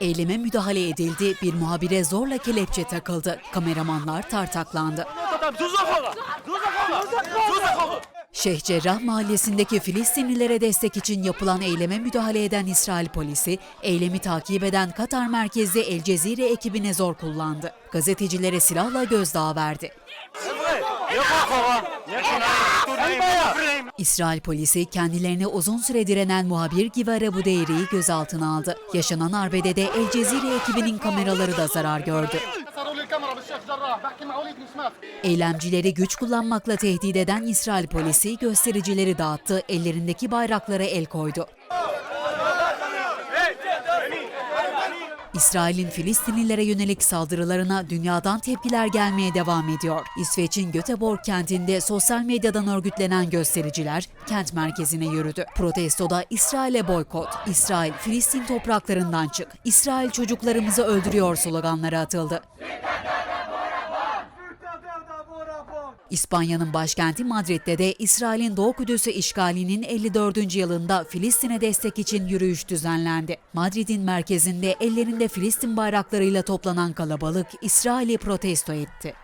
Eyleme müdahale edildi, bir muhabire zorla kelepçe takıldı. Kameramanlar tartaklandı. Şeyh Cerrah mahallesindeki Filistinlilere destek için yapılan eyleme müdahale eden İsrail polisi, eylemi takip eden Katar merkezli El Cezire ekibine zor kullandı. Gazetecilere silahla gözdağı verdi. İsrail polisi kendilerine uzun süre direnen muhabir Givara Budeyri'yi gözaltına aldı. Yaşanan arbedede El Cezire ekibinin kameraları da zarar gördü. Eylemcileri güç kullanmakla tehdit eden İsrail polisi göstericileri dağıttı, ellerindeki bayraklara el koydu. İsrail'in Filistinlilere yönelik saldırılarına dünyadan tepkiler gelmeye devam ediyor. İsveç'in Göteborg kentinde sosyal medyadan örgütlenen göstericiler kent merkezine yürüdü. Protestoda İsrail'e boykot, İsrail Filistin topraklarından çık, İsrail çocuklarımızı öldürüyor sloganları atıldı. İspanya'nın başkenti Madrid'de de İsrail'in Doğu Kudüs'ü işgalinin 54. yılında Filistin'e destek için yürüyüş düzenlendi. Madrid'in merkezinde ellerinde Filistin bayraklarıyla toplanan kalabalık İsrail'i protesto etti.